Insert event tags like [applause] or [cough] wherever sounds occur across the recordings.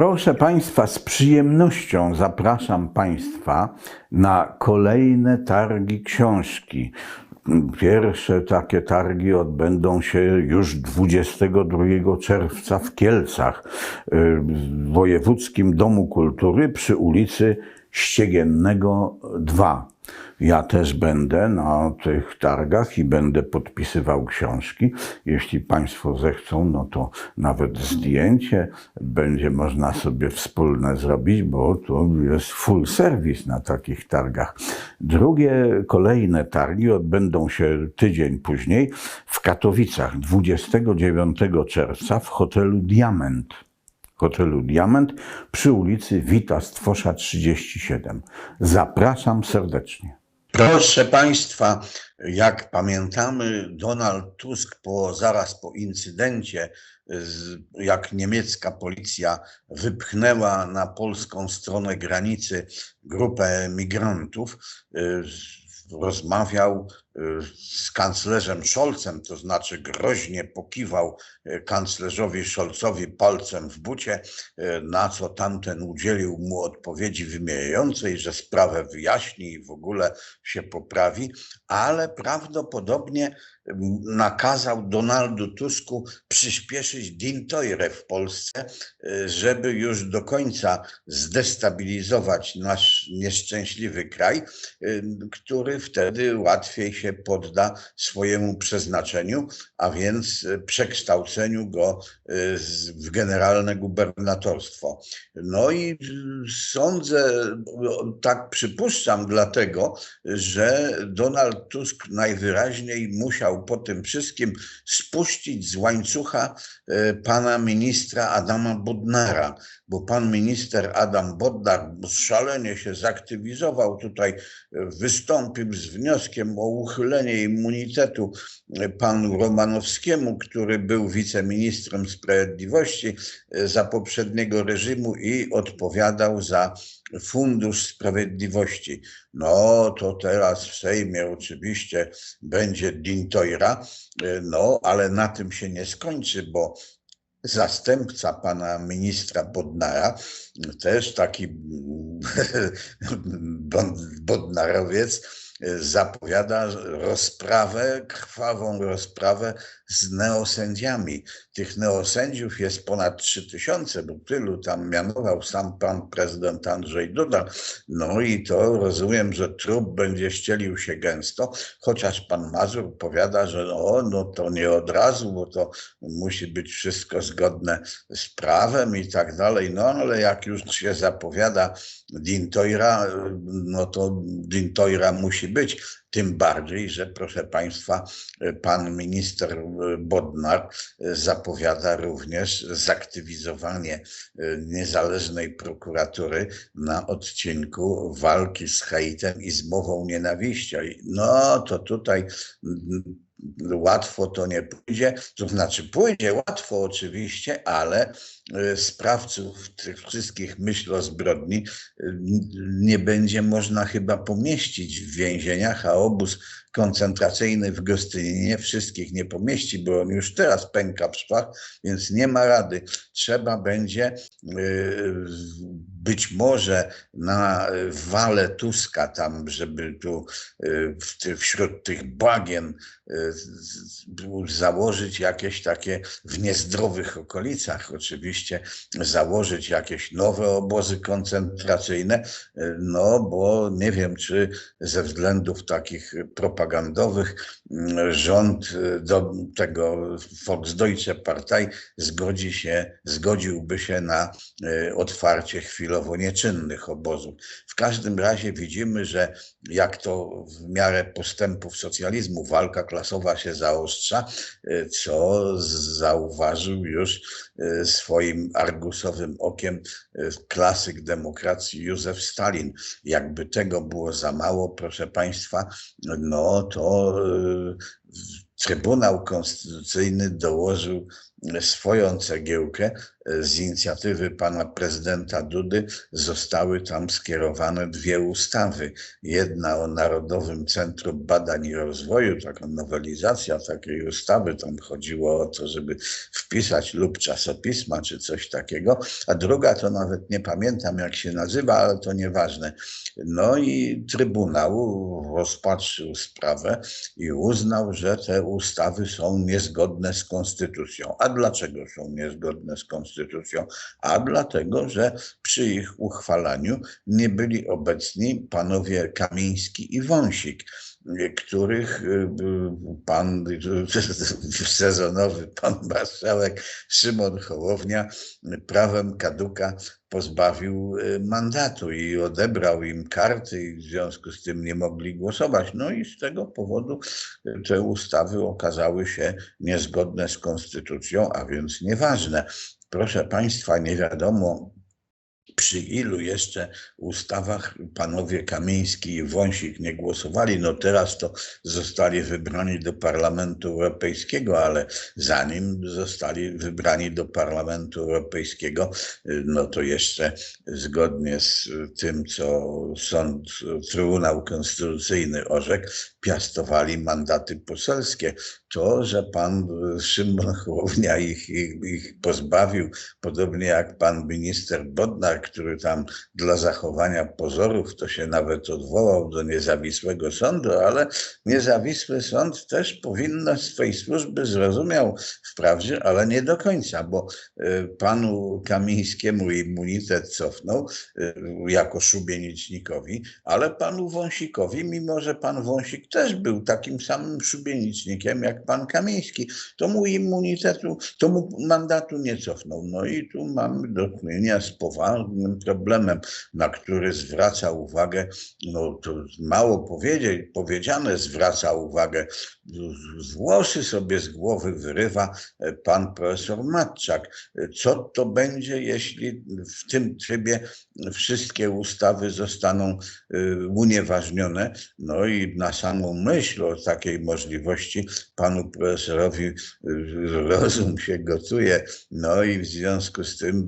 Proszę Państwa, z przyjemnością zapraszam Państwa na kolejne targi książki. Pierwsze takie targi odbędą się już 22 czerwca w Kielcach, w Wojewódzkim Domu Kultury przy ulicy Ściegiennego 2. Ja też będę na tych targach i będę podpisywał książki. Jeśli Państwo zechcą, no to nawet zdjęcie będzie można sobie wspólne zrobić, bo to jest full service na takich targach. Drugie, kolejne targi odbędą się tydzień później w Katowicach 29 czerwca w hotelu Diament hotelu Diament przy ulicy Wita Stwosza 37. Zapraszam serdecznie. Proszę Państwa, jak pamiętamy, Donald Tusk po, zaraz po incydencie, jak niemiecka policja wypchnęła na polską stronę granicy grupę migrantów, y, rozmawiał z kanclerzem Scholzem, to znaczy groźnie pokiwał y, kanclerzowi Scholzowi palcem w bucie, y, na co tamten udzielił mu odpowiedzi wymijającej, że sprawę wyjaśni i w ogóle się poprawi, ale prawdopodobnie nakazał Donaldu Tusku przyspieszyć Dintoire w Polsce, żeby już do końca zdestabilizować nasz nieszczęśliwy kraj, który wtedy łatwiej się podda swojemu przeznaczeniu, a więc przekształceniu go w generalne gubernatorstwo. No i sądzę, tak przypuszczam, dlatego, że Donald Tusk najwyraźniej musiał po tym wszystkim spuścić z łańcucha pana ministra Adama Bodnara, bo pan minister Adam Bodnar szalenie się zaktywizował tutaj, wystąpił z wnioskiem o uchylenie immunitetu panu Romanowskiemu, który był wiceministrem sprawiedliwości za poprzedniego reżimu i odpowiadał za Fundusz Sprawiedliwości. No to teraz w Sejmie oczywiście będzie Dintoira, no ale na tym się nie skończy, bo zastępca pana ministra Bodnara, też taki [laughs] Bodnarowiec, zapowiada rozprawę, krwawą rozprawę z neosędziami. Tych neosędziów jest ponad 3000, bo tylu tam mianował sam pan prezydent Andrzej Duda. No i to rozumiem, że trup będzie ścielił się gęsto, chociaż pan Mazur powiada, że no, no to nie od razu, bo to musi być wszystko zgodne z prawem i tak dalej. No ale jak już się zapowiada Dintoira, no to Dintoira musi być. Tym bardziej, że proszę Państwa, pan minister Bodnar zapowiada również zaktywizowanie niezależnej prokuratury na odcinku walki z hejtem i z mową nienawiści. No to tutaj łatwo to nie pójdzie, to znaczy pójdzie łatwo oczywiście, ale sprawców tych wszystkich myśl o zbrodni nie będzie można chyba pomieścić w więzieniach, a obóz koncentracyjny w Gostyninie wszystkich nie pomieści, bo on już teraz pęka w szwach, więc nie ma rady. Trzeba będzie być może na wale Tuska tam, żeby tu wśród tych bagien założyć jakieś takie w niezdrowych okolicach oczywiście, założyć jakieś nowe obozy koncentracyjne, no bo nie wiem, czy ze względów takich propagandowych rząd do tego Volksdeutsche Partei zgodzi się, zgodziłby się na otwarcie chwilowo nieczynnych obozów. W każdym razie widzimy, że jak to w miarę postępów socjalizmu walka klasowa się zaostrza, co zauważył już swoim argusowym okiem klasyk demokracji Józef Stalin. Jakby tego było za mało, proszę Państwa, no to Trybunał Konstytucyjny dołożył swoją cegiełkę. Z inicjatywy pana prezydenta Dudy zostały tam skierowane dwie ustawy. Jedna o Narodowym Centrum Badań i Rozwoju, taka nowelizacja takiej ustawy. Tam chodziło o to, żeby wpisać lub czasopisma, czy coś takiego. A druga to nawet nie pamiętam, jak się nazywa, ale to nieważne. No i Trybunał rozpatrzył sprawę i uznał, że te ustawy są niezgodne z konstytucją. A dlaczego są niezgodne z konstytucją? A dlatego, że przy ich uchwalaniu nie byli obecni panowie Kamiński i Wąsik których y, pan [laughs] sezonowy, pan marszałek Szymon Hołownia prawem kaduka pozbawił y, mandatu i odebrał im karty i w związku z tym nie mogli głosować. No i z tego powodu y, te ustawy okazały się niezgodne z konstytucją, a więc nieważne. Proszę Państwa, nie wiadomo, przy ilu jeszcze ustawach panowie Kamiński i Wąsik nie głosowali. No teraz to zostali wybrani do Parlamentu Europejskiego, ale zanim zostali wybrani do Parlamentu Europejskiego, no to jeszcze zgodnie z tym, co sąd, Trybunał Konstytucyjny orzekł, piastowali mandaty poselskie. To, że pan Szymon Hołownia ich, ich, ich pozbawił, podobnie jak pan minister Bodnar, który tam dla zachowania pozorów to się nawet odwołał do niezawisłego sądu, ale niezawisły sąd też powinno z tej służby zrozumiał wprawdzie, ale nie do końca, bo y, panu Kamińskiemu immunitet cofnął y, jako szubienicznikowi, ale panu Wąsikowi, mimo że pan Wąsik też był takim samym szubienicznikiem jak pan Kamiński, to mu immunitetu, to mu mandatu nie cofnął. No i tu mamy do czynienia z poważnym problemem, na który zwraca uwagę, no to mało powiedzieć, powiedziane zwraca uwagę, włosy sobie z głowy wyrywa pan profesor Matczak. Co to będzie, jeśli w tym trybie wszystkie ustawy zostaną y, unieważnione? No i na samą myśl o takiej możliwości panu profesorowi y, rozum się gotuje. No i w związku z tym,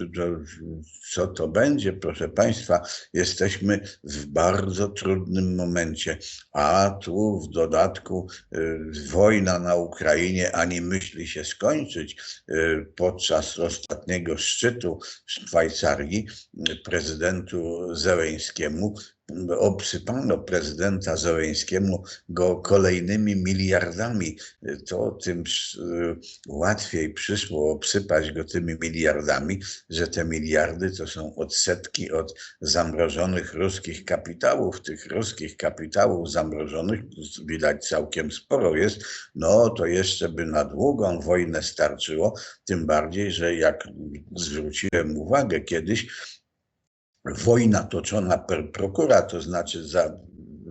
co to będzie, proszę Państwa, jesteśmy w bardzo trudnym momencie, a tu w dodatku y, wojna na Ukrainie ani myśli się skończyć. Podczas ostatniego szczytu w Szwajcarii prezydentu Zełeńskiemu obsypano prezydenta Zełeńskiemu go kolejnymi miliardami, to tym łatwiej przyszło obsypać go tymi miliardami, że te miliardy to są odsetki od zamrożonych ruskich kapitałów. Tych ruskich kapitałów zamrożonych widać całkiem sporo jest. No to jeszcze by na długą wojnę starczyło, tym bardziej, że jak zwróciłem uwagę kiedyś, wojna toczona per procura, to znaczy za,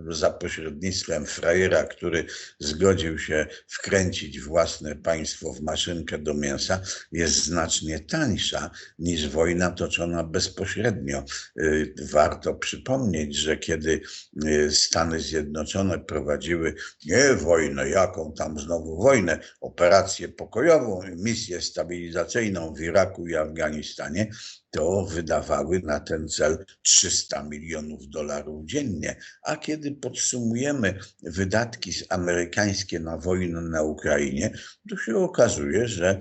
za pośrednictwem frajera, który zgodził się wkręcić własne państwo w maszynkę do mięsa, jest znacznie tańsza niż wojna toczona bezpośrednio. Y, warto przypomnieć, że kiedy y, Stany Zjednoczone prowadziły nie wojnę, jaką tam znowu wojnę, operację pokojową, misję stabilizacyjną w Iraku i Afganistanie, to wydawały na ten cel 300 milionów dolarów dziennie. A kiedy podsumujemy wydatki amerykańskie na wojnę na Ukrainie, to się okazuje, że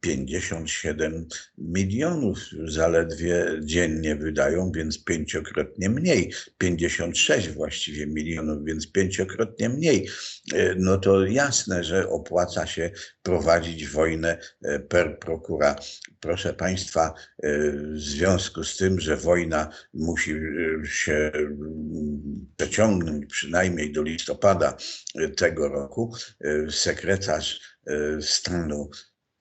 57 milionów zaledwie dziennie wydają, więc pięciokrotnie mniej. 56 właściwie milionów, więc pięciokrotnie mniej. No to jasne, że opłaca się prowadzić wojnę per procura. Proszę Państwa, w związku z tym, że wojna musi e, się przeciągnąć przynajmniej do listopada e, tego roku, e, sekretarz stanu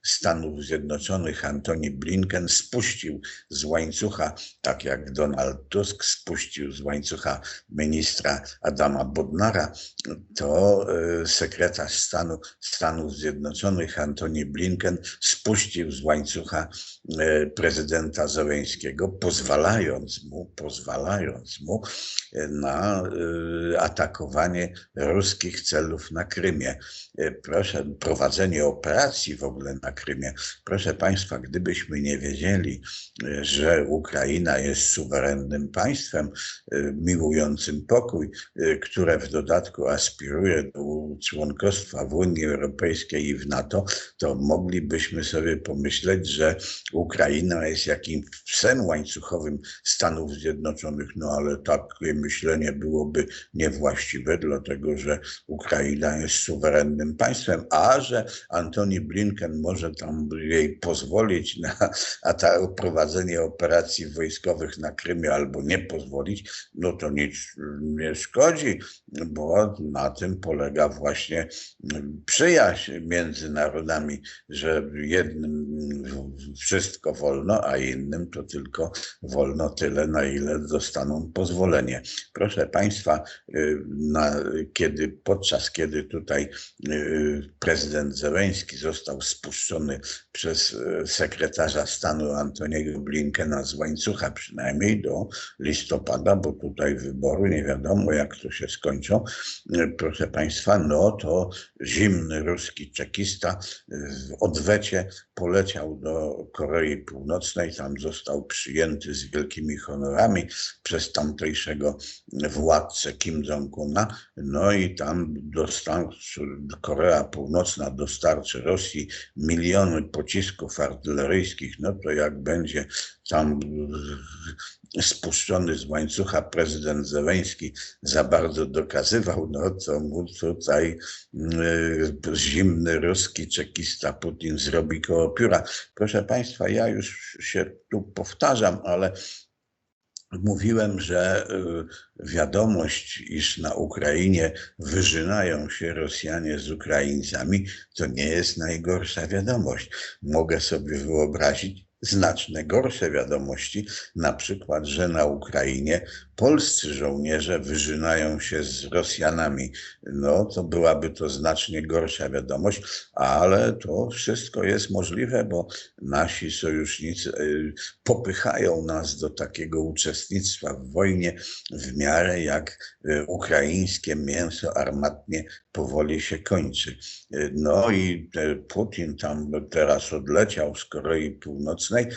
Stanów Zjednoczonych Antony Blinken spuścił z łańcucha, tak jak Donald Tusk spuścił z łańcucha ministra Adama Bodnara, to e, sekretarz stanu Stanów Zjednoczonych Antony Blinken spuścił z łańcucha e, prezydenta Zełęńskiego, pozwalając mu, pozwalając mu e, na atakowanie ruskich celów na Krymie. Proszę, prowadzenie operacji w ogóle na Krymie. Proszę Państwa, gdybyśmy nie wiedzieli, że Ukraina jest suwerennym państwem, e, miłującym pokój, e, które w dodatku aspiruje do członkostwa w Unii Europejskiej i w NATO, to moglibyśmy sobie pomyśleć, że Ukraina jest jakimś psem łańcuchowym Stanów Zjednoczonych, no ale takie myślenie byłoby niewłaściwe, dlatego że Ukraina jest suwerennym państwem, a że Antony Blinken może tam jej pozwolić na a ta, prowadzenie operacji wojskowych na Krymie albo nie pozwolić, no to nic nie szkodzi, bo na tym polega właśnie przyjaźń między narodami, że jednym wszystko wolno, a innym to tylko wolno tyle, na ile dostaną pozwolenie. Proszę Państwa, y, na, kiedy, podczas kiedy tutaj y, prezydent Zełenski został spuszczony przez y, sekretarza stanu Antoniego Blinkena z łańcucha, przynajmniej do listopada, bo tutaj wybory nie wiadomo jak to się skończą. Proszę Państwa, no to zimny ruski czekista w odwecie poleciał do Korei Północnej, tam został przyjęty z wielkimi honorami przez tamtejszego władcę Kim Jong-una, no i tam dostał, Korea Północna dostarczy Rosji miliony pocisków artyleryjskich, no to jak będzie tam spuszczony z łańcucha prezydent Zełenski za bardzo dokazywał, no to mu tutaj y, zimny ruski czekista Putin zrobi koło pióra. Proszę Państwa, ja już się tu powtarzam, ale Mówiłem, że y, wiadomość, iż na Ukrainie wyżynają się Rosjanie z Ukraińcami, to nie jest najgorsza wiadomość. Mogę sobie wyobrazić znacznie gorsze wiadomości, na przykład, że na Ukrainie polscy żołnierze wyżynają się z Rosjanami. No to byłaby to znacznie gorsza wiadomość, ale to wszystko jest możliwe, bo nasi sojusznicy y, popychają nas do takiego uczestnictwa w wojnie w miarę jak y, ukraińskie mięso armatnie powoli się kończy. Y, No i Putin tam teraz odleciał z Korei Północnej,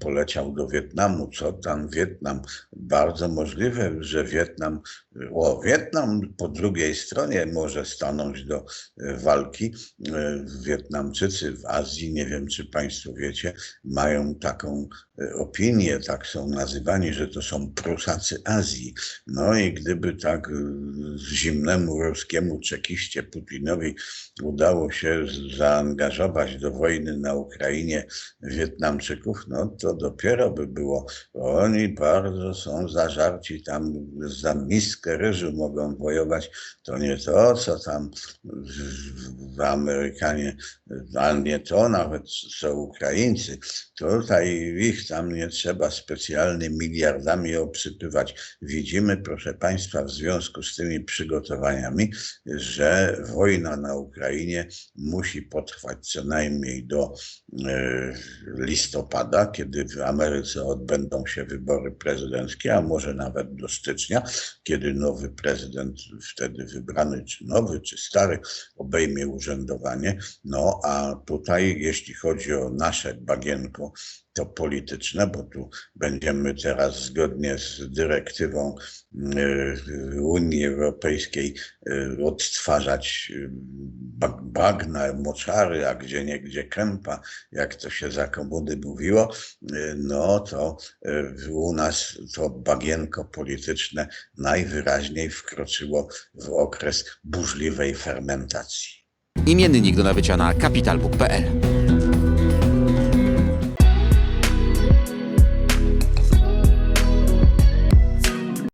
poleciał do Wietnamu. Co tam Wietnam? Bardzo możliwe, że Wietnam, o Wietnam po drugiej stronie może stanąć do y, walki. Y, Wietnamczycy w Azji, nie wiem czy Państwo wiecie, mają taką y, opinię, tak są nazywani, że to są Prusacy Azji. No i gdyby tak zimnemu ruskiemu czekiście Putinowi udało się zaangażować do wojny na Ukrainie Wietnamczyków, no to dopiero by było. Oni bardzo są zażarci tam za miskę ryżu mogą wojować. To nie to, co tam w- Amerykanie, a nie to nawet co Ukraińcy. Tutaj ich tam nie trzeba specjalnie miliardami obsypywać. Widzimy, proszę Państwa, w związku z tymi przygotowaniami, że wojna na Ukrainie musi potrwać co najmniej do e, listopada, kiedy w Ameryce odbędą się wybory prezydenckie, a może nawet do stycznia, kiedy nowy prezydent, wtedy wybrany, czy nowy, czy stary, obejmie urzędowanie. No a tutaj, jeśli chodzi o nasze bagienko, to polityczne, bo tu będziemy teraz zgodnie z dyrektywą y, Unii Europejskiej y, odtwarzać y, bag- bagna, moczary, a gdzie niegdzie kępa, jak to się za komuny mówiło, no to u nas to bagienko polityczne najwyraźniej wkroczyło w okres burzliwej fermentacji. Imiennik do nabycia na kapitalbook.pl